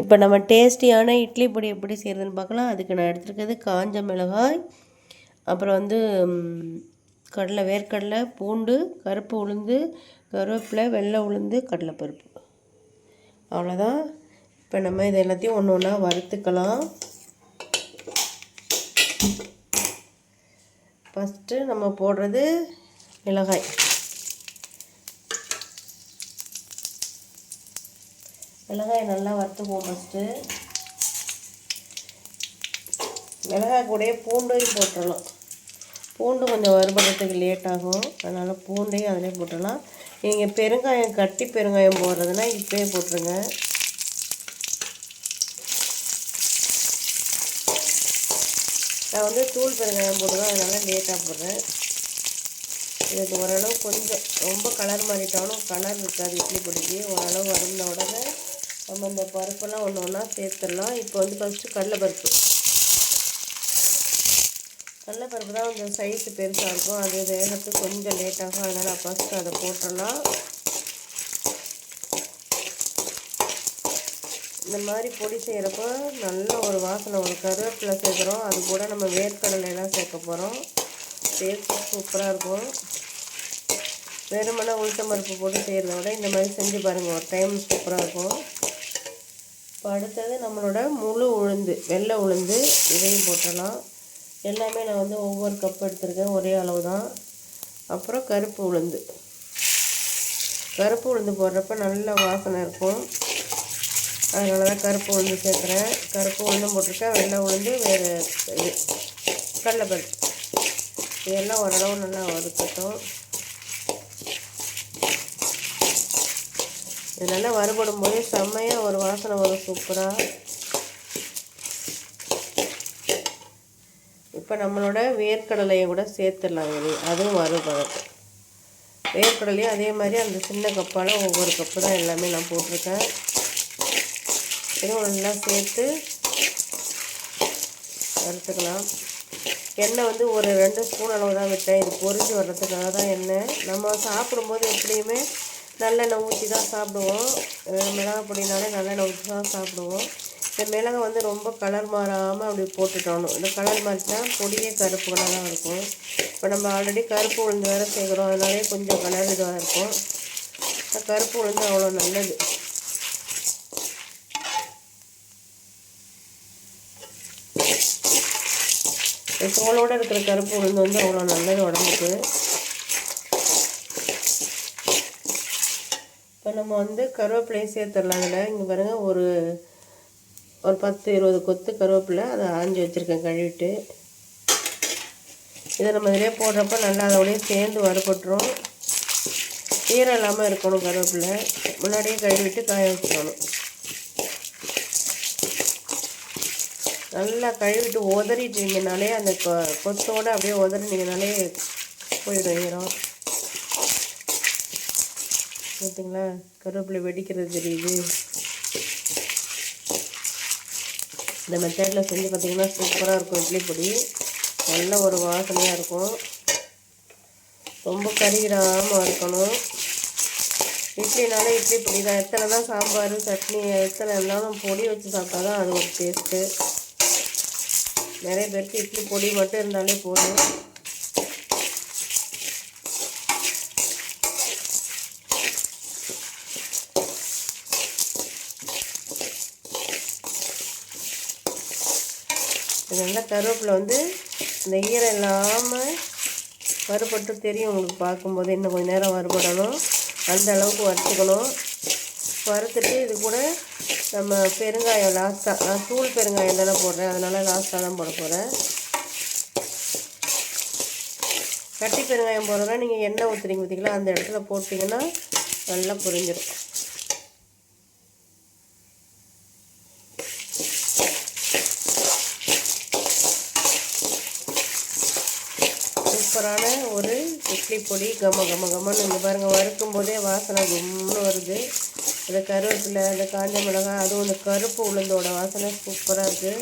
இப்போ நம்ம டேஸ்டியான இட்லி பொடி எப்படி செய்கிறதுன்னு பார்க்கலாம். அதுக்கு நான் எடுத்துருக்கிறது காஞ்ச மிளகாய் அப்புறம் வந்து கடலை வேர்க்கடலை பூண்டு கருப்பு உளுந்து கருவேப்பிலை வெள்ளை உளுந்து கடலைப்பருப்பு. அவ்வளோதான். இப்போ நம்ம இது எல்லாத்தையும் ஒன்று ஒன்றா வறுத்துக்கலாம். ஃபஸ்ட்டு நம்ம போடுறது மிளகாய். மிளகாய் நல்லா வறுத்துக்குவோம் ஃபஸ்ட்டு மிளகாய் கூடயே பூண்டையும் போட்டுடலாம் பூண்டு கொஞ்சம் வறுபடுறதுக்கு லேட் ஆகும். அதனால் பூண்டையும் அதிலே போட்டுடலாம் நீங்கள் பெருங்காயம் கட்டி பெருங்காயம் போடுறதுனா இப்போயே போட்டுருங்க. நான் வந்து தூள் பெருங்காயம் போடுவேன் அதனால் லேட்டாக போடுறேன். இதுக்கு ஓரளவு கொஞ்சம் ரொம்ப கலர் மாறிட்டாலும் கலர் இருக்காது இட்லி பொடிக்கு. ஓரளவு வறுந்த உடனே நம்ம இந்த பருப்பெல்லாம் ஒன்று ஒன்றா சேர்த்துடலாம். இப்போ வந்து ஃபஸ்ட்டு கடலைப்பருப்பு. கடலைப்பருப்பு தான் கொஞ்சம் சைஸு பெருசாக இருக்கும். அது வேகிறதுக்கு கொஞ்சம் லேட் ஆகும். அதனால் ஃபஸ்ட்டு அதை போட்டுடலாம். இந்த மாதிரி பொடி செய்கிறப்ப நல்ல ஒரு வாசனை ஒரு கருவேப்பிலை சேர்க்குறோம். அது கூட நம்ம வேர்க்கடலையெல்லாம் சேர்க்க போகிறோம் சேர்த்து சூப்பராக இருக்கும். வெறுமனே உளுத்தம் பருப்பு போட்டு செய்கிறத விட இந்த மாதிரி செஞ்சு பாருங்கள் ஒரு டைம் சூப்பராக இருக்கும். இப்போ அடுத்தது நம்மளோட முழு உளுந்து வெள்ளை உளுந்து இதையும் போட்டலாம் எல்லாமே நான் வந்து ஒவ்வொரு கப் எடுத்திருக்கேன் ஒரே அளவு தான் அப்புறம் கருப்பு உளுந்து. கருப்பு உளுந்து போடுறப்ப நல்ல வாசனை இருக்கும். அதனால தான் கருப்பு உளுந்து சேர்க்குறேன். கருப்பு உளுந்தும் போட்டிருக்கேன் வெள்ளை உளுந்து வேறு இது கடலைப்பருப்பு. இதெல்லாம் ஓரளவு நல்லா வறுக்கட்டும் இது நல்லா வறுபடும் போதே செம்மையாக ஒரு வாசனை வரும் சூப்பராக இப்போ நம்மளோட வேர்க்கடலையை கூட சேர்த்துடலாம் இது அதுவும் வறுபடும். வேர்க்கடலையும் அதே மாதிரி அந்த சின்ன கப்பால் ஒவ்வொரு கப்பு தான் எல்லாமே நான் போட்டிருக்கேன். இதுவும் நல்லா சேர்த்து வறுத்துக்கலாம். எண்ணெய் வந்து ஒரு ரெண்டு ஸ்பூன் அளவு தான் விட்டேன். இது பொரிஞ்சு வர்றதுக்காக தான் எண்ணெய். நம்ம சாப்பிடும்போது எப்படியுமே நல்லெண்ணெய் ஊற்றி தான் சாப்பிடுவோம். மிளகா பொடினாலே நல்லெண்ணெய் ஊற்றி தான் சாப்பிடுவோம். இந்த மிளகா வந்து ரொம்ப கலர் மாறாமல் அப்படி போட்டுட்டோணும். இந்த கலர் மாறிட்டா பொடியே கருப்பு கலராக இருக்கும். இப்போ நம்ம ஆல்ரெடி கருப்பு உளுந்து வேறு சேர்க்குறோம். அதனாலே கொஞ்சம் கலர் இதுவாக இருக்கும். கருப்பு உளுந்து அவ்வளோ நல்லது. இந்த தோலோடு இருக்கிற கருப்பு உளுந்து வந்து அவ்வளோ நல்லது உடம்புக்கு. இப்போ நம்ம வந்து கருவேப்பிலையும் சேர்த்துடலாம். அதில் இங்கே பாருங்கள் ஒரு ஒரு பத்து இருபது கொத்து கருவேப்பிலை அதை ஆஞ்சி வச்சுருக்கேன் கழுவிட்டு. இதை நம்ம இதிலே போடுறப்ப நல்லா அதோடய சேர்ந்து வறுபட்டுரும். ஈரம் இல்லாமல் இருக்கணும் கருவேப்பிலை. முன்னாடியே கழுவிட்டு காய வச்சுக்கணும். நல்லா கழுவிட்டு உதறிட்டீங்கனாலே அந்த கொ கொத்தோடு அப்படியே உதறினீங்கனாலே போயிடும் ஈரம். பார்த்தீங்களா கருவேப்பிலை வெடிக்கிறது தெரியுது. இந்த மெத்தடில் செஞ்சு பார்த்தீங்கன்னா சூப்பராக இருக்கும் இட்லி பொடி. நல்ல ஒரு வாசனையாக இருக்கும். ரொம்ப கருகிடாமல் இருக்கணும் இட்லினாலே இட்லி பொடி தான். எத்தனை தான் சாம்பார் சட்னி எத்தனை இருந்தாலும் பொடி வச்சு சாப்பிட்டா தான் அது ஒரு டேஸ்ட்டு நிறைய பேருக்கு இட்லி பொடி மட்டும் இருந்தாலே போதும். நல்லா கருவேப்பிலை வந்து இந்த ஈரம் இல்லாமல் வறுபட்டு தெரியும் உங்களுக்கு பார்க்கும்போது இன்னும் கொஞ்சம் நேரம் வறுபடணும். அந்த அளவுக்கு வறுத்துக்கணும். வறுத்துட்டு இது கூட நம்ம பெருங்காயம் லாஸ்ட்டாக நான் தூள் பெருங்காயம் தானே போடுறேன். அதனால் லாஸ்ட்டாக தான் போட போகிறேன் கட்டி பெருங்காயம் போடுறதா நீங்கள் எண்ணெய் ஊற்றுறீங்க பார்த்தீங்களா அந்த இடத்துல போட்டிங்கன்னா நல்லா புரிஞ்சிடும் சூப்பரான ஒரு இட்லி பொடி கம கம கமன்னு இங்கே பாருங்கள் வறுக்கும் போதே வாசனை கும்னு வருது. இந்த கருவேப்பிலை இந்த காஞ்ச மிளகாய் அதுவும் இந்த கருப்பு உளுந்தோட வாசனை சூப்பராக இருக்குது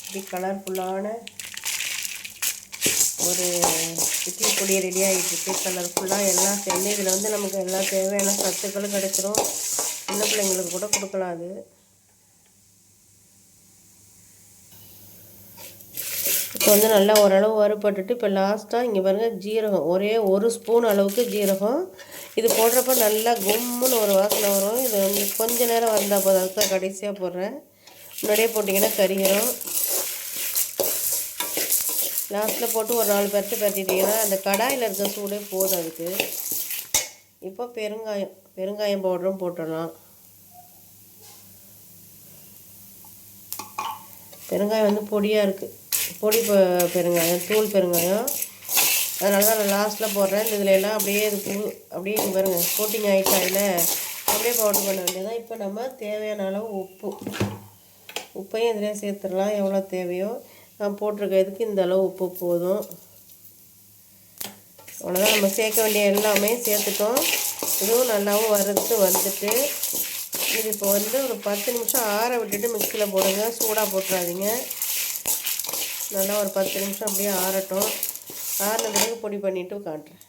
இப்படி கலர்ஃபுல்லான ஒரு இட்லி பொடி ரெடி ஆகிட்டு இருக்கு கலர்ஃபுல்லாக எல்லாம் சேர்ந்து இதில் வந்து நமக்கு எல்லா தேவையான சத்துக்களும் கிடைச்சிரும். சின்ன பிள்ளைங்களுக்கு கூட கொடுக்கலாம் அது. இப்போ வந்து நல்லா ஓரளவு வறுபட்டுட்டு இப்போ லாஸ்ட்டாக இங்கே பாருங்கள் ஜீரகம். ஒரே ஒரு ஸ்பூன் அளவுக்கு ஜீரகம். இது போடுறப்ப நல்லா கும்முன்னு ஒரு வாசனை வரும். இது வந்து கொஞ்ச நேரம் வந்தால் போதும். அதுக்கு கடைசியாக போடுறேன். முன்னாடியே போட்டிங்கன்னா கரிகிறோம் லாஸ்ட்டில் போட்டு ஒரு நாலு பரட்டு பரட்டிட்டிங்கன்னா அந்த கடாயில் இருக்க சூடே போதும் அதுக்கு. இப்போ பெருங்காயம் பெருங்காயம் பவுடரும் போட்டுடலாம். பெருங்காயம் வந்து பொடியாக இருக்குது பொடி பெருங்காயம் தூள் பெருங்காயம். அதனால தான் நான் லாஸ்ட்டில் போடுறேன். இந்த இதில் எல்லாம் அப்படியே இது புழு அப்படியே இங்கே பாருங்க கோட்டிங் ஆகிட்டா இல்லை அப்படியே பவுடர் பண்ண வேண்டியதான் இப்போ நம்ம தேவையான அளவு உப்பு. உப்பையும் இதிலே சேர்த்துடலாம். எவ்வளோ தேவையோ. நான் போட்டிருக்க இதுக்கு இந்த அளவு உப்பு போதும். அவ்வளோதான் நம்ம சேர்க்க வேண்டிய எல்லாமே சேர்த்துட்டோம். இதுவும் நல்லாவும் வறுத்து வந்துட்டு இது இப்போ வந்து ஒரு பத்து நிமிஷம் ஆற விட்டுட்டு மிக்சியில் போடுங்க சூடாக போட்டுறாதீங்க. நல்லா ஒரு பத்து நிமிஷம் அப்படியே ஆறட்டும். ஆறின பிறகு பொடி பண்ணிவிட்டு காட்டுறேன்.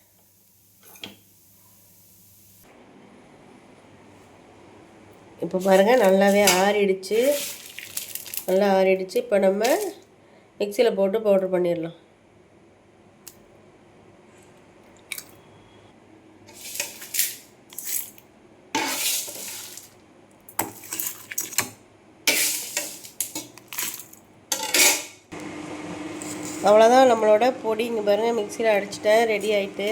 இப்போ பாருங்கள் நல்லாவே ஆறிடுச்சு. நல்லா ஆறிடுச்சு. இப்போ நம்ம மிக்சியில் போட்டு பவுட்ரு பண்ணிடலாம். அவ்வளோதான் நம்மளோட பொடி. இங்கே பாருங்கள் மிக்சியில் அடிச்சிட்டேன் ரெடி ஆயிட்டு.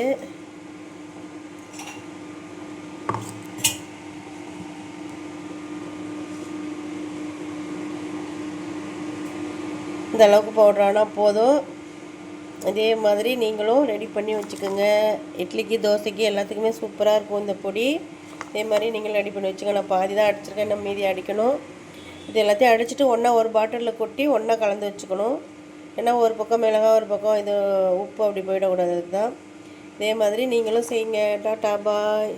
இந்த அளவுக்கு பவுடர் ஆனால் போதும். அதே மாதிரி நீங்களும் ரெடி பண்ணி வச்சுக்கோங்க. இட்லிக்கு தோசைக்கு எல்லாத்துக்குமே சூப்பராக இருக்கும் இந்த பொடி. இதே மாதிரி நீங்களும் ரெடி பண்ணி வச்சுக்கோங்க. நான் பாதி தான் அடிச்சிருக்கேன். நம்ம மீதி அடிக்கணும். இது எல்லாத்தையும் அடிச்சுட்டு ஒன்றா ஒரு பாட்டிலில் கொட்டி ஒன்றா கலந்து வச்சுக்கணும். ஏன்னா ஒரு பக்கம் மிளகாய் ஒரு பக்கம் இது உப்பு அப்படி போயிடக்கூடாது. அதுக்கு தான் இதே மாதிரி நீங்களும் செய்யுங்க. Tata bye.